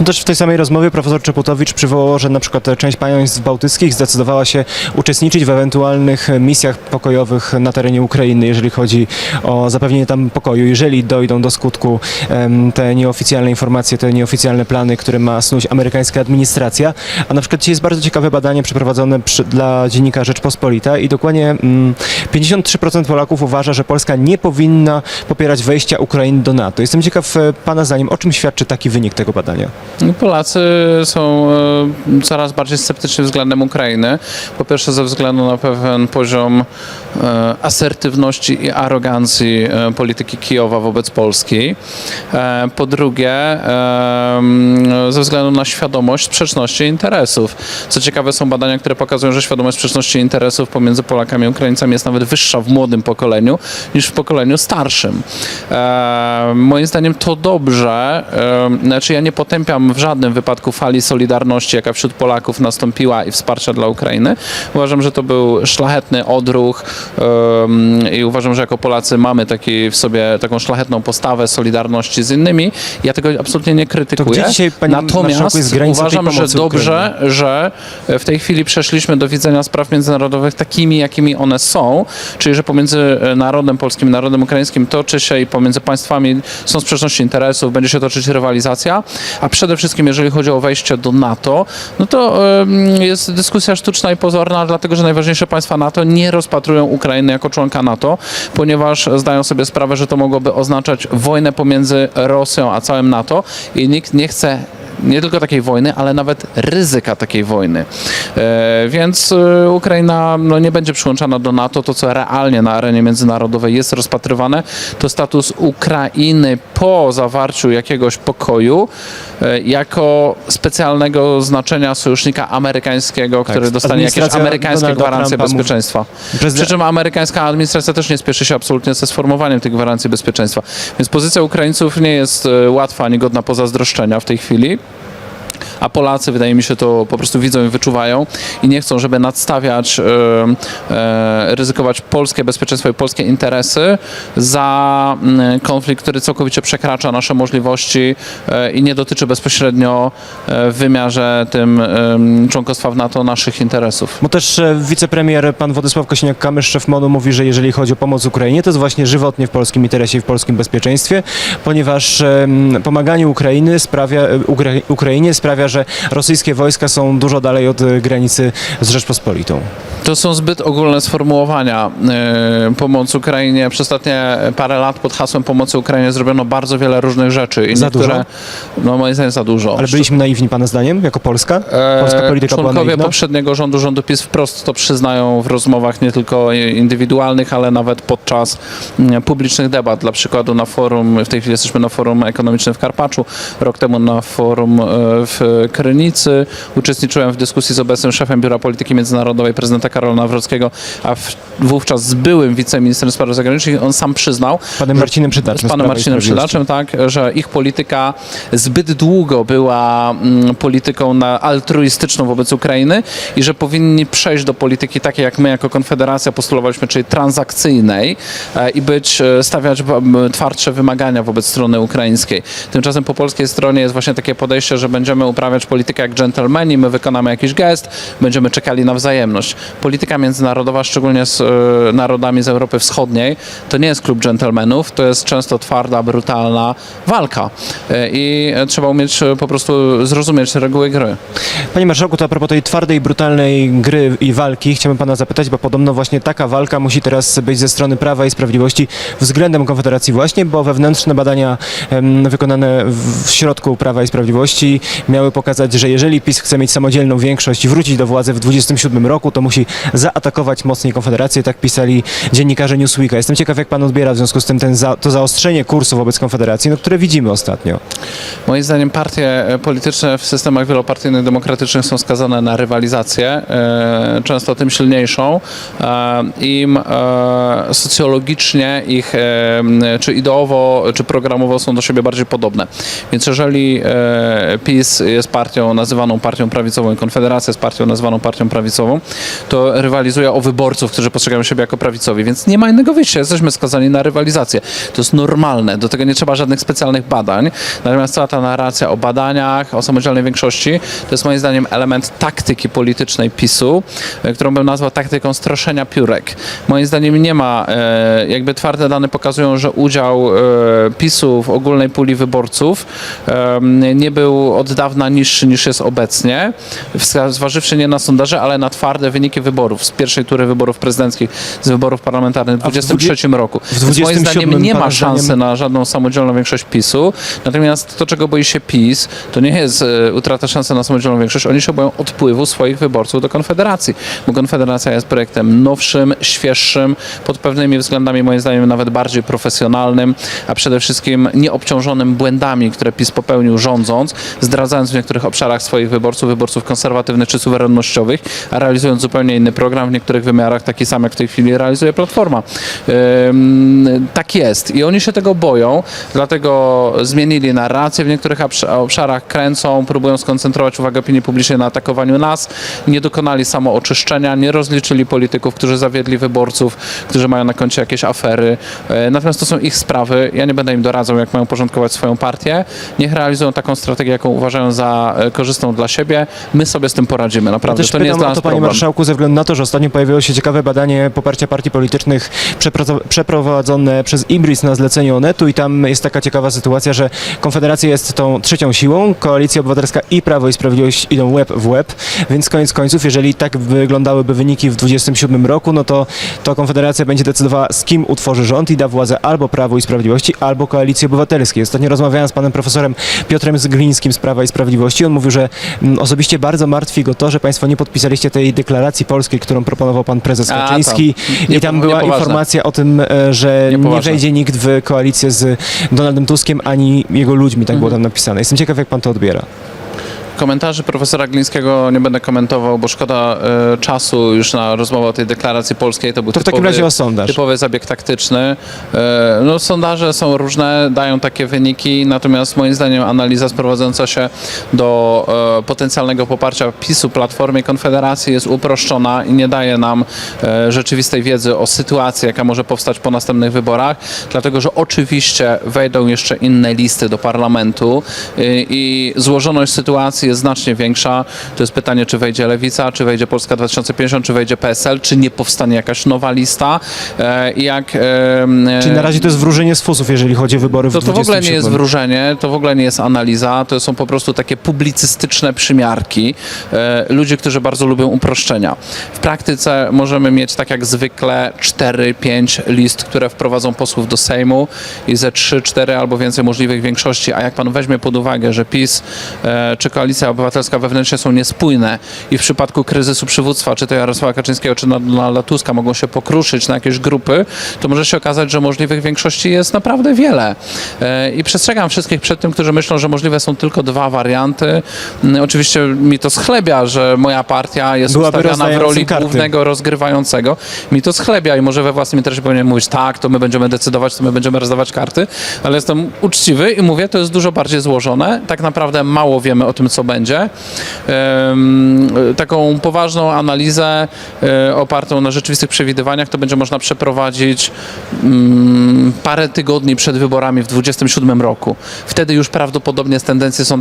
No też w tej samej rozmowie profesor Czeputowicz przywołał, że na przykład część państw bałtyckich zdecydowała się uczestniczyć w ewentualnych misjach pokojowych na terenie Ukrainy, jeżeli chodzi o zapewnienie tam pokoju. Jeżeli dojdą do skutku te nieoficjalne informacje, te nieoficjalne plany, które ma snuć amerykańska administracja. A na przykład dzisiaj jest bardzo ciekawe badanie przeprowadzone przy, dla dziennika Rzeczpospolita i dokładnie mm, 53% Polaków uważa, że Polska nie powinna popierać wejścia Ukrainy do NATO. Jestem ciekaw e, Pana zdaniem, o czym świadczy taki wynik tego badania? Polacy są e, coraz bardziej sceptyczni względem Ukrainy. Po pierwsze ze względu na pewien poziom e, asertywności i arogancji e, polityki Kijowa wobec Polski. Po drugie ze względu na świadomość sprzeczności interesów. Co ciekawe są badania, które pokazują, że świadomość sprzeczności interesów pomiędzy Polakami i Ukraińcami jest nawet wyższa w młodym pokoleniu niż w pokoleniu starszym. Moim zdaniem to dobrze. Znaczy ja nie potępiam w żadnym wypadku fali solidarności, jaka wśród Polaków nastąpiła i wsparcia dla Ukrainy. Uważam, że to był szlachetny odruch em, i uważam, że jako Polacy mamy taki w sobie taką szlachetną postawę solidarności z innymi. Ja tego absolutnie nie krytykuję. dzisiaj, Natomiast uważam, że dobrze, że w tej chwili przeszliśmy do widzenia spraw międzynarodowych takimi, jakimi one są, czyli że pomiędzy e, narodem polskim i narodem ukraińskim toczy się i pomiędzy państwami są sprzeczności interesów, będzie się toczyć rywalizacja, a przede wszystkim jeżeli chodzi o wejście do NATO, no to jest dyskusja sztuczna i pozorna, dlatego że najważniejsze państwa NATO nie rozpatrują Ukrainy jako członka NATO, ponieważ zdają sobie sprawę, że to mogłoby oznaczać wojnę pomiędzy Rosją a całym NATO i nikt nie chce nie tylko takiej wojny, ale nawet ryzyka takiej wojny. E, więc e, Ukraina no, nie będzie przyłączana do NATO. To, co realnie na arenie międzynarodowej jest rozpatrywane, to status Ukrainy po zawarciu jakiegoś pokoju e, jako specjalnego znaczenia sojusznika amerykańskiego, który dostanie jakieś amerykańskie Donalda gwarancje Trumpa bezpieczeństwa. Prezydent- Przy czym amerykańska administracja też nie spieszy się absolutnie ze sformowaniem tych gwarancji bezpieczeństwa. Więc pozycja Ukraińców nie jest łatwa ani godna pozazdroszczenia w tej chwili. A Polacy, wydaje mi się, to po prostu widzą i wyczuwają i nie chcą, żeby nadstawiać, e, e, ryzykować polskie bezpieczeństwo i polskie interesy za mm, konflikt, który całkowicie przekracza nasze możliwości e, i nie dotyczy bezpośrednio w wymiarze tym członkostwa w NATO naszych interesów. Bo też wicepremier pan Władysław Kosiniak-Kamysz, szef MONU, mówi, że jeżeli chodzi o pomoc Ukrainie, to jest właśnie żywotnie w polskim interesie i w polskim bezpieczeństwie, ponieważ pomaganie Ukrainy sprawia, Ukra- Ukrainie sprawia, że rosyjskie wojska są dużo dalej od e, granicy z Rzeczpospolitą. To są zbyt ogólne sformułowania. Yy, pomoc Ukrainie. Przez ostatnie parę lat pod hasłem pomocy Ukrainie zrobiono bardzo wiele różnych rzeczy. I Za niektóre, No moim zdaniem za dużo. Ale byliśmy naiwni pana zdaniem, jako Polska? Polska Eee, polityka była Członkowie naiwna? poprzedniego rządu, rządu PiS wprost to przyznają w rozmowach nie tylko indywidualnych, ale nawet podczas mm, publicznych debat. Dla przykładu na forum, w tej chwili jesteśmy na forum ekonomicznym w Karpaczu, rok temu na forum e, w Krynicy. Uczestniczyłem w dyskusji z obecnym szefem Biura Polityki Międzynarodowej prezydenta Karola Nawrockiego, a w, wówczas z byłym wiceministrem spraw zagranicznych. On sam przyznał, Panem Marcinem Przydaczem. z panem Marcinem. Przydaczem, tak, że ich polityka zbyt długo była mm, polityką na altruistyczną wobec Ukrainy i że powinni przejść do polityki takiej, jak my jako Konfederacja postulowaliśmy, czyli transakcyjnej e, i być, e, stawiać m, twardsze wymagania wobec strony ukraińskiej. Tymczasem po polskiej stronie jest właśnie takie podejście, że będziemy uprawiać politykę jak dżentelmeni, my wykonamy jakiś gest, będziemy czekali na wzajemność. Polityka międzynarodowa, szczególnie z e, narodami z Europy Wschodniej, to nie jest klub dżentelmenów, to jest często twarda, brutalna walka. E, I e, trzeba umieć po prostu zrozumieć reguły gry. Panie Marszałku, to a propos tej twardej, brutalnej gry i walki, chciałbym pana zapytać, bo podobno właśnie taka walka musi teraz być ze strony Prawa i Sprawiedliwości względem Konfederacji właśnie, bo wewnętrzne badania wykonane w środku Prawa i Sprawiedliwości miały pokazać, że jeżeli PiS chce mieć samodzielną większość i wrócić do władzy w 27 roku, to musi zaatakować mocniej Konfederację, tak pisali dziennikarze Newsweeka. Jestem ciekaw, jak pan odbiera w związku z tym ten za, to zaostrzenie kursu wobec Konfederacji, no, które widzimy ostatnio. Moim zdaniem partie e, polityczne w systemach wielopartyjnych demokratycznych są skazane na rywalizację, e, często tym silniejszą. E, Im socjologicznie ich, czy ideowo, czy programowo są do siebie bardziej podobne. Więc jeżeli PiS Jest partią nazywaną partią prawicową i Konfederacja jest partią nazywaną partią prawicową, to rywalizuje o wyborców, którzy postrzegają siebie jako prawicowi, więc nie ma innego wyjścia. Jesteśmy skazani na rywalizację. To jest normalne. Do tego nie trzeba żadnych specjalnych badań. Natomiast cała ta narracja o badaniach, o samodzielnej większości, to jest moim zdaniem element taktyki politycznej PiSu, e, którą bym nazwał taktyką straszenia piórek. Moim zdaniem nie ma, e, jakby twarde dane pokazują, że udział e, PiSu w ogólnej puli wyborców nie był od dawna niższy niż jest obecnie, zważywszy nie na sondaże, ale na twarde wyniki wyborów z pierwszej tury wyborów prezydenckich, z wyborów parlamentarnych w A w 2023 roku. w Więc moim 27 zdaniem nie ma szansy na żadną samodzielną większość PiSu. Natomiast to, czego boi się PiS, to nie jest e, utrata szansy na samodzielną większość. Oni się boją odpływu swoich wyborców do Konfederacji, bo Konfederacja jest projektem nowszym, świeższym, pod pewnymi względami moim zdaniem nawet bardziej profesjonalnym, a przede wszystkim nieobciążonym błędami, które PiS popełnił rządząc, zdradzając w niektórych obszarach swoich wyborców, wyborców konserwatywnych czy suwerennościowych, a realizując zupełnie inny program, w niektórych wymiarach taki sam, jak w tej chwili realizuje Platforma. Tak jest i oni się tego boją, dlatego zmienili narrację w niektórych obsz- obszarach, kręcą, próbują skoncentrować uwagę opinii publicznej na atakowaniu nas, nie dokonali samooczyszczenia, nie rozliczyli polityków, którzy zawiedli wyborców, którzy mają na koncie jakieś afery. E, Natomiast to są ich sprawy, ja nie będę im doradzał, jak mają porządkować swoją partię. Niech realizują taką strategię, jaką uważają za e, korzystną dla siebie. My sobie z tym poradzimy, naprawdę. Też to nie jest dla o nas to, panie problem. marszałku, ze względu na to, że ostatnio pojawiło się ciekawe badanie poparcia partii politycznych przeprowadzone przez Ibris na zlecenie Onetu i tam jest taka ciekawa sytuacja, że Konfederacja jest tą trzecią siłą, Koalicja Obywatelska i Prawo i Sprawiedliwość idą łeb w łeb, więc koniec końców, jeżeli tak wyglądałyby wyniki w 27 roku, no to, to Konfederacja będzie decydowała, z kim utworzy rząd i da władzę albo Prawo i Sprawiedliwości, albo Koalicji Obywatelskiej. Ostatnio rozmawiałem z panem profesorem Piotrem Zglińskim z Prawa i Sprawiedliwości. On mówił, że mm, osobiście bardzo martwi go to, że państwo nie podpisaliście tej deklaracji polskiej, którą proponował pan prezes Kaczyński. I tam była informacja o tym, e, że nie wejdzie nikt w koalicję z Donaldem Tuskiem ani jego ludźmi, tak Mhm. było tam napisane. Jestem ciekaw, jak pan to odbiera. Komentarzy profesora Glińskiego nie będę komentował, bo szkoda e, czasu już na rozmowę o tej deklaracji polskiej. To był To w takim razie o sondaż. typowy zabieg taktyczny. E, no, sondaże są różne, dają takie wyniki, natomiast moim zdaniem analiza sprowadzająca się do e, potencjalnego poparcia PiSu, Platformy i Konfederacji jest uproszczona i nie daje nam rzeczywistej wiedzy o sytuacji, jaka może powstać po następnych wyborach, dlatego że oczywiście wejdą jeszcze inne listy do parlamentu y, i złożoność sytuacji jest znacznie większa. To jest pytanie, czy wejdzie Lewica, czy wejdzie Polska 2050, czy wejdzie PSL, czy nie powstanie jakaś nowa lista. E, jak, Czyli na razie to jest wróżenie z fusów, jeżeli chodzi o wybory w to, to w ogóle nie 27. jest wróżenie, to w ogóle nie jest analiza, to są po prostu takie publicystyczne przymiarki e, ludzi, którzy bardzo lubią uproszczenia. W praktyce możemy mieć tak jak zwykle 4-5 list, które wprowadzą posłów do Sejmu i ze 3-4 albo więcej możliwych większości, a jak pan weźmie pod uwagę, że PiS e, czy Koalicja Obywatelska wewnętrznie są niespójne i w przypadku kryzysu przywództwa, czy to Jarosława Kaczyńskiego, czy Donalda Tuska mogą się pokruszyć na jakieś grupy, to może się okazać, że możliwych większości jest naprawdę wiele. E, I przestrzegam wszystkich przed tym, którzy myślą, że możliwe są tylko dwa warianty. Mm, Oczywiście mi to schlebia, że moja partia jest Byłaby ustawiana w roli karty. głównego rozgrywającego. Mi to schlebia i może we własnym interesie powinien mówić tak, to my będziemy decydować, to my będziemy rozdawać karty, ale jestem uczciwy i mówię, to jest dużo bardziej złożone. Tak naprawdę mało wiemy o tym, co będzie. Em, taką poważną analizę e, opartą na rzeczywistych przewidywaniach to będzie można przeprowadzić mm, parę tygodni przed wyborami w 2027 roku. Wtedy już prawdopodobnie z tendencji sondażowych